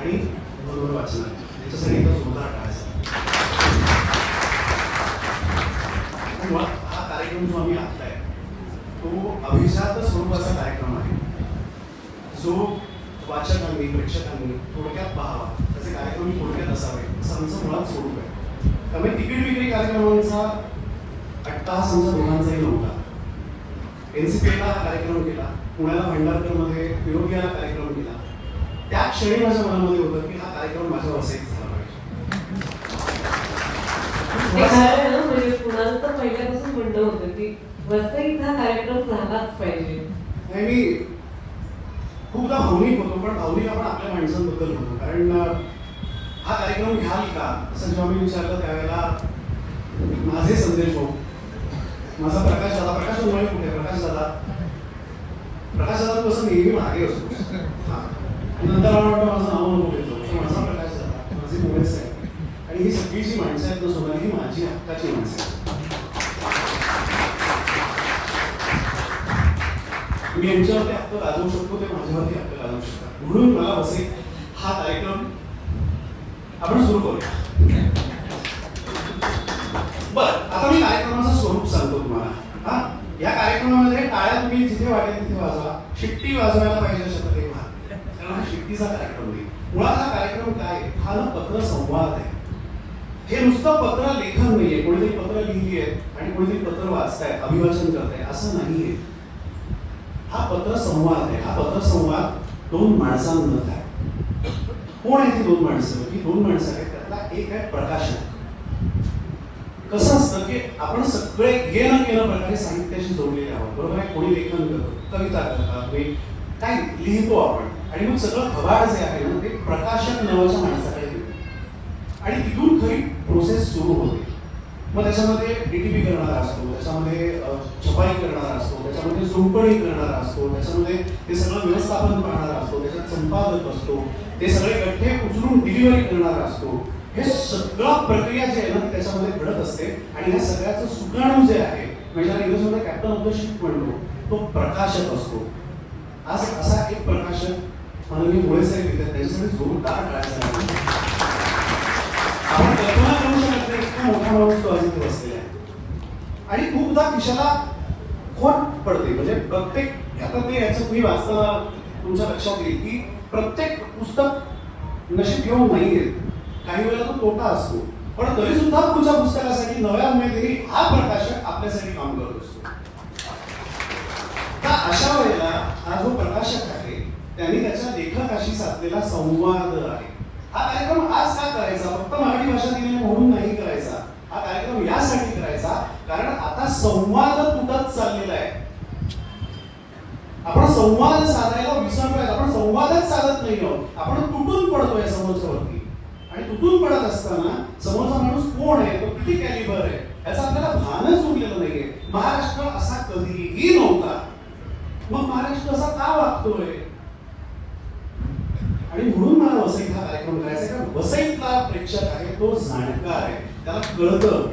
आणि बरोबर वाचणार त्याच्यासाठी एकदा जोरदार टाळायचा. हा कार्यक्रम जो आम्ही आखलाय तो अभिजात स्वरूपाचा कार्यक्रम आहे. जो वाचकांनी प्रेक्षकांनी थोडक्यात पाहावा. त्याचे कार्यक्रम थोडक्यात असावे असं आमचं मुळात स्वरूप आहे. त्यामुळे तिकीट विक्री कार्यक्रमांचा अट्टाहास समजा दोघांचाही नव्हता. एन एनसीपीला हा कार्यक्रम केला पुण्याला भंडारकरमध्ये विरोधीला कार्यक्रम त्या क्षणी माझ्या मनामध्ये होतं की हा कार्यक्रम माझ्या वसईत झाला पाहिजे म्हणजे कुणाला तर पहिल्यापासून म्हणणं होतं की वसईत हा कार्यक्रम झालाच पाहिजे. नाही मी खूपदा भावनिक होतो पण भावनिक आपण आपल्या माणसांबद्दल होतो. कारण हा कार्यक्रम घ्याल का? असं जेव्हा मी विचारलं त्यावेळेला माझे संदेश भाऊ माझा प्रकाश दादा प्रकाश उन्हाळे कुठे? प्रकाश दादा. प्रकाश दादा कसं नेहमी मागे असतो हा. नंतर मला वाटतं माझं नाव नको घेतो तो माझा प्रकाश झाला माझे मुळेच आहे आणि ही सगळी जी माणसं आहेत ना सोनाली ही माझी हक्काची माणसं आहेत मी यांच्यावरती हक्क गाजवू शकतो ते माझ्यावरती हक्क गाजवू शकतात म्हणून मला वसई हा कार्यक्रम आपण सुरू करूया बर आता मी कार्यक्रमाचं स्वरूप सांगतो तुम्हाला हा? या कार्यक्रमामध्ये टाळ्या तुम्ही जिथे वाटेल तिथे वाजवा. शिट्टी वाजवायला पाहिजे तिचा कार्यक्रम नाही. मुळात हा कार्यक्रम काय हा ना पत्र संवाद आहे. हे नुसतं पत्र लेखन नाहीये. कोणीतरी पत्र लिहिली आहेत आणि कोणीतरी पत्र वाचताय अभिवाचन करताय असं नाहीये. हा पत्र संवाद आहे. हा पत्र संवाद दोन माणसांमध्ये आहे. कोण आहे ती दोन माणसं? ही दोन माणसं आहेत त्यातला एक आहे प्रकाशन कसं असतं की आपण सगळे गेलं न प्रकारे साहित्याशी जोडलेले आहोत. बरोबर आहे? कोणी लेखन करतो कविता करतात काय लिहितो आपण. आणि मग सगळं खबाड जे आहे ना ते प्रकाशक नावाच्या माणसाकडे येतं आणि तिथून खरी प्रोसेस सुरू होते. मग त्याच्यामध्ये डीटीपी करणारा असतो त्याच्यामध्ये छपाई करणारा असतो त्याच्यामध्ये जोडपणी करणारा असतो त्याच्यामध्ये ते सगळं व्यवस्थापन करणारा असतो त्याच्यात संपादक असतो ते सगळे गठ्ठे उचलून डिलिव्हरी करणारा असतो. हे सगळं प्रक्रिया जी आहे ना त्याच्यामध्ये घडत असते. आणि या सगळ्याचं सुकाणू जे आहे म्हणजे ज्याला इंग्रजीमध्ये कॅप्टन ऑफ द शिप म्हणतो तो प्रकाशक असतो. आज असा एक प्रकाशक माननीय मुळे साहेब येतात त्याच्यासाठी जोरदार टाळायचा आपण कल्पना करू शकत नाही इतका मोठा माणूस तो अजित बसलेला आहे. आणि खूपदा खिशाला खोट पडते. म्हणजे प्रत्येक आता ते याचं तुम्ही वाचताना तुमच्या लक्षात येईल की प्रत्येक पुस्तक नशीब घेऊन नाही येत काही वेळेला तो तोटा असतो. पण तरी सुद्धा तुमच्या पुस्तकासाठी नव्या उमेदवारी हा प्रकाशक आपल्यासाठी काम करत असतो. अशा वेळेला हा जो प्रकाशक आहे त्यांनी त्याच्या लेखकाशी साधलेला संवाद आहे. हा कार्यक्रम आज का करायचा? फक्त मराठी भाषा दिली म्हणून नाही करायचा. हा कार्यक्रम यासाठी करायचा कारण आता संवाद तुटत चाललेला आहे. आपण संवाद साधायला विसरतोय आपण संवादच साधत नाही आहोत. आपण तुटून पडतोय समोरच्यावरती. आणि तुटून पडत असताना समोरचा माणूस कोण आहे? तो किती कॅलिबर आहे? याचा आपल्याला भानच उरलेलं नाहीये. महाराष्ट्र असा कधीही नव्हता. मग महाराष्ट्र असा का वागतोय? आणि म्हणून मला वसईत हा कार्यक्रम करायचा आहे. कारण वसईतला प्रेक्षक आहे तो जाणकार आहे. त्याला कळतं.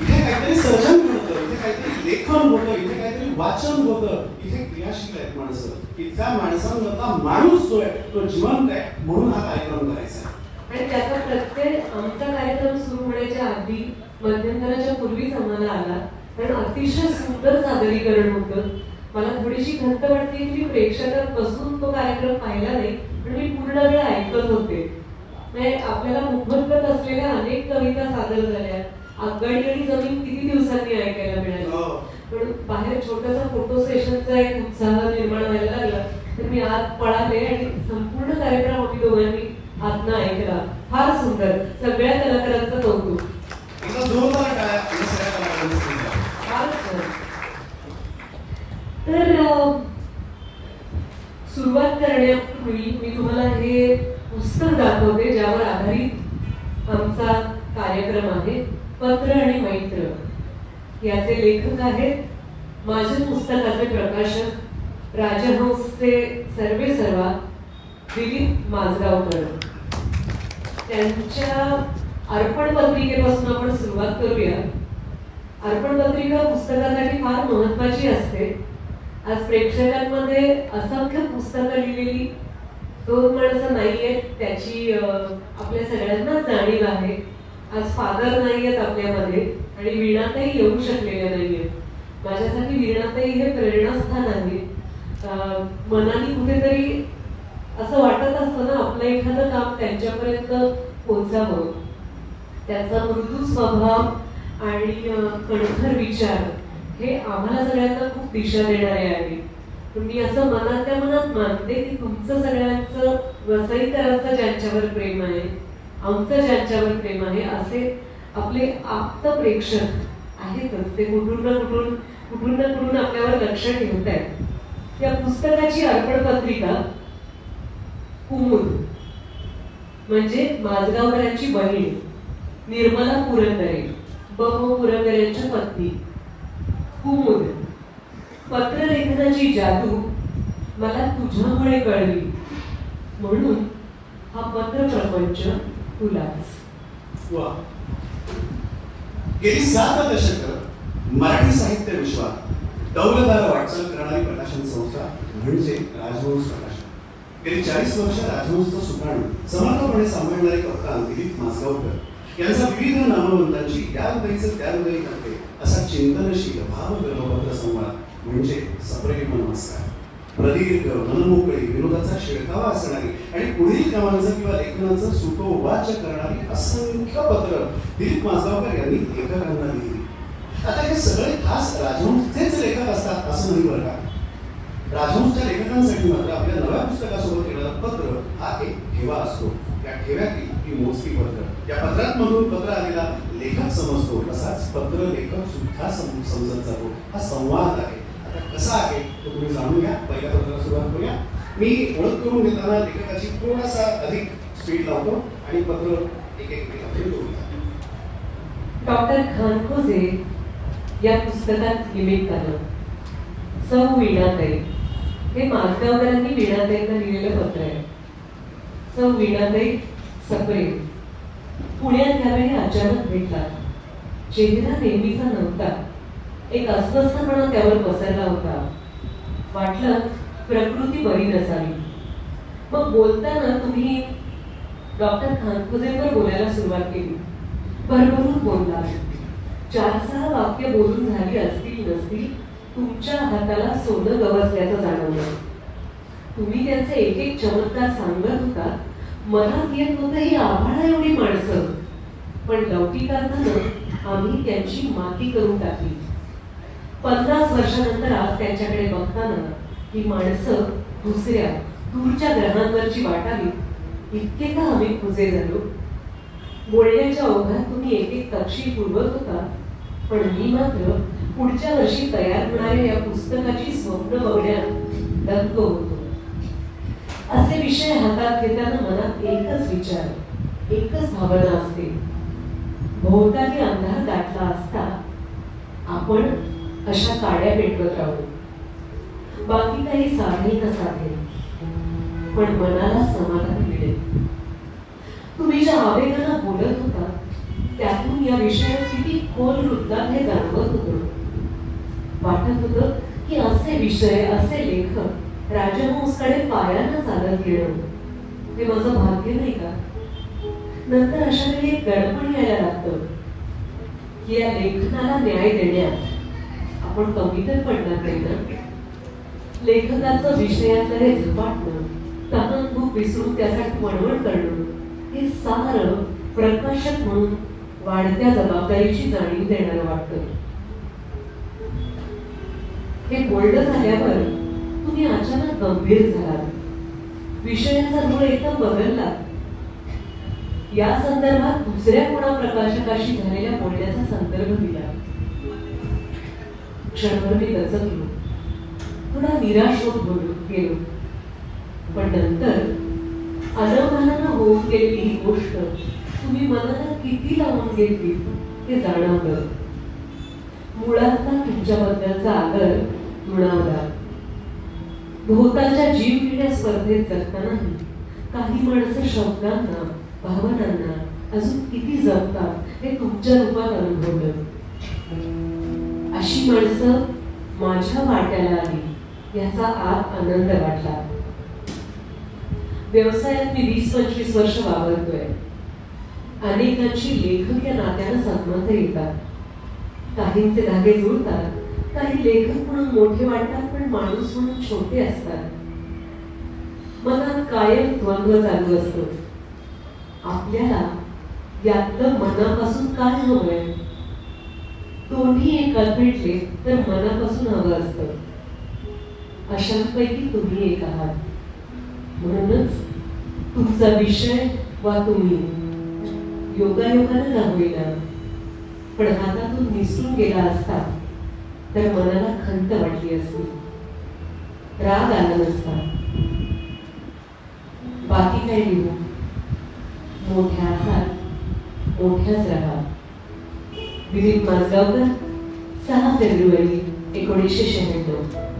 इथे काहीतरी सर्जन घडतं इथे काहीतरी लेखन होतं इथे काहीतरी वाचन होतं. इथे क्रियाशील आहेत माणसं. इथल्या माणसांमधला माणूस जो आहे तो जिवंत आहे. म्हणून हा कार्यक्रम करायचा आहे. आणि त्याचा प्रत्यय आमचा कार्यक्रम सुरू होण्याच्या आधी मध्यंतराच्या पूर्वीच आम्हाला आला. कारण अतिशय सुंदर सादरीकरण होतं. मला थोडीशी खंत वाटते की प्रेक्षकात बसून तो कार्यक्रम पाहिला नाही. मी पूर्ण वेळ ऐकत होते. म्हणजे आपल्याला मुखबत असलेल्या अनेक कविता सादर झाल्या. आगगाडी आणि जमीन किती दिवसांनी ऐकायला मिळाली. हो. पण बाहेर छोटासा फोटो सेशनचा एक उत्साह निर्माण व्हायला लागला. तर मी आत पळाले आणि संपूर्ण कार्यक्रम आम्ही दोघांनी आतनं ऐकला. फार सुंदर. सुरुवात करण्यापूर्वी मी तुम्हाला हे पुस्तक दाखवते ज्यावर आधारित आमचा कार्यक्रम आहे पत्र आणि मैत्र. याचे लेखक आहेत माझ्या पुस्तकाचे प्रकाशक राजहंसचे सर्वे सर्वा दिलीप माजगावकर. त्यांच्या अर्पण पत्रिकेपासून आपण सुरुवात करूया. अर्पण पत्रिका पुस्तकासाठी फार महत्वाची असते. आज प्रेक्षकांमध्ये असंख्य पुस्तकं लिहिलेली दोन माणसं नाहीयेत त्याची आपल्या सगळ्यांना जाणीव आहे. आज फादर नाहीयेत आपल्यामध्ये आणि वीणातही येऊ शकलेल्या नाहीयेत. माझ्यासाठी वीणातही हे प्रेरणास्थान आहे. मनाने कुठेतरी असं वाटत असतं ना आपलं एखादं काम त्यांच्यापर्यंत पोचावं त्याचा मृदू स्वभाव आणि कणखर विचार. हे आम्हाला सगळ्यांना खूप दिशा देणारे आहे. पण मी असं मनातल्या मनात मानते की तुमचं सगळ्यांचं वसईकरांचं ज्यांच्यावर प्रेम आहे आमचं ज्यांच्यावर प्रेम आहे असे आपले आप्त प्रेक्षक आहेतच. ते कुठून ना कुठून कुठून ना कुठून आपल्यावर लक्ष ठेवत आहेत. या पुस्तकाची अर्पण पत्रिका कुमुद म्हणजे माझगावकरांची बहीण निर्मला पुरंदरे बम पुरंदरेंच्या पत्नी. कुमुद पत्रलेखनाची जादू मला तुझ्यामुळे कळली. म्हणून हा पत्र प्रपंच तुलाच. वा. गेली सात दशक मराठी साहित्य विश्वात दौलताला वाटचाल करणारी प्रकाशन संस्था म्हणजे राजवंश प्रकाशन. गेली चाळीस वर्ष राजवंशचं सुकाण समर्थपणे सांभाळणारे कप्तान दिलीप मासगावकर. यांचा विविध नामवंतांची या हृदयचं त्या हृदयी करते असा चिंतनशील भावगर्भपत्र संवाद म्हणजे सप्रेम नमस्कार. प्रदीर्घ मनमोकळी विनोदाचा शिळकावा असणारी आणि पुढील कामांचं किंवा लेखनाचं सुटोवाच करणारी असंख्य पत्र दिलीप मासगावकर यांनी लेखकांना लिहिली. आता हे सगळे खास राजहंसचेच लेखक असतात असं नाही बरं का? राजहंसच्या लेखकांसाठी मात्र आपल्या नव्या पुस्तकासोबत येणारा पत्र हा एक ठेवा असतो. त्या ठेव्यातील ही मोजकी पत्र. या पत्रांमधून पत्र आलेला लेखक समजतो तसाच पत्र लेखक सुद्धा समजत जातो. हा संवाद आहे. आता कसा आहे तो तुम्ही जाणून घ्या. पहिल्या पत्राला सुरुवात करूया. मी ओळख करून घेताना लेखकाची थोडासा अधिक स्पीड लावतो आणि पत्र एक एक डॉक्टर खानखोजे या पुस्तकात लिमिट निमित्तानं सौ वीणाताई हे माझगावकरांनी वीणाताईंना लिहिलेलं पत्र आहे. सौ वीणाताई सप्रे पुण्यात त्यावेळी अचानक भेटला चेहरा नेहमीचा नव्हता. एक अस्वस्थपणा त्यावर पसरला होता. वाटलं प्रकृती बरी नसावी. मग बोलताना तुम्ही डॉक्टर खानखोजेंवर बोलायला सुरुवात केली. भरभरून बोलला. चार सहा वाक्य बोलून झाली असतील नसतील तुमच्या हाताला सोनं गवसल्याचं जाणवलं. तुम्ही त्यांचे एक एक चमत्कार सांगत होता मनात येत होतं ही आभाळा एवढी माणसं. पण लौकिकार्थानं आम्ही त्यांची माती करून टाकली. पन्नास वर्षानंतर आज त्यांच्याकडे बघताना ही माणसं दुसऱ्या दूरच्या ग्रहांवरची वाटावी इतके का आम्ही खुजे झालो. बोलण्याच्या ओघात तुम्ही एक एक तपशील पुरवत होता पण मी मात्र पुढच्या वर्षी तयार होणाऱ्या या पुस्तकाची स्वप्न बघण्यात दंग होतो. असे विषय हातात घेताना मनात एकच विचार एकच भावना असते. भोवताली अंधार दाटला असता आपण अशा काड्या पेटवत राहू. बाकी काही साधे न साधे पण मनाला समाधान मिळेल. तुम्ही ज्या आवेगानं बोलत होता त्यातून या विषयात किती खोल वृत्तात हे जाणवत होतं. वाटत होतं की असे विषय असे लेखक राजहंसकडे पायानं चालत गेलं. हे माझं भाग्य नाही का? नंतर अशा वेळी एक गडपण यायला लागतं. की या लेखनाला न्याय देण्यात आपण कमी तर पडणार नाही ना? लेखकाचं विषयातलं हे झपाटणं तहान भूक विसरून त्यासाठी वणवण करणं हे सार प्रकाशक म्हणून वाढत्या जबाबदारीची जाणीव देणारं वाटतं. हे बोलणं झाल्यावर तुम्ही अचानक गंभीर झालात. विषयाचा रूळ एकदम बदलला. या संदर्भात दुसऱ्या कोणा प्रकाशकाशी झालेल्या बोलण्याचा संदर्भ दिला. क्षणभर मी गचकलो थोडा निराश होत बोललो गेलो. पण नंतर अनवधानानं होऊन गेलेली ही गोष्ट तुम्ही मनाला किती लावून घेतली हे जाणवलं. मुळातला तुमच्याबद्दलचा आदर दुणावला. भोवतालच्या जीव घेण्या स्पर्धेत जगतानाही काही माणसं शब्दांना भावनांना अजून किती जगतात हे तुमच्या रूपात अनुभवलं. अशी माणसं माझ्या वाट्याला आली याचा आत आनंद वाटला. व्यवसायात मी वीस पंचवीस वर्ष वावरतोय. अनेकांची लेखक या नात्यानं सन्मत येतात काहींचे धागे जुळतात काही लेखक म्हणून मोठे वाटतात पण माणूस म्हणून छोटे असतात. मनात कायम द्वंद्व चालू असतो. आपल्याला यातलं मनापासून काय हवंय? दोन्ही एकात भेटले तर मनापासून हवं असतं. अशांपैकी तुम्ही एक आहात. म्हणूनच तुमचा विषय वा तुम्ही योगायोगाने का पण हातातून निसरून गेला असता तर मनाला खंत वाटली असती. राग आला नसता. बाकी काय लिहू? मोठ्या हात मोठ्याच राहा. दिलीप माजगावकर सहा फेब्रुवारी एकोणीसशे शहाण्णव.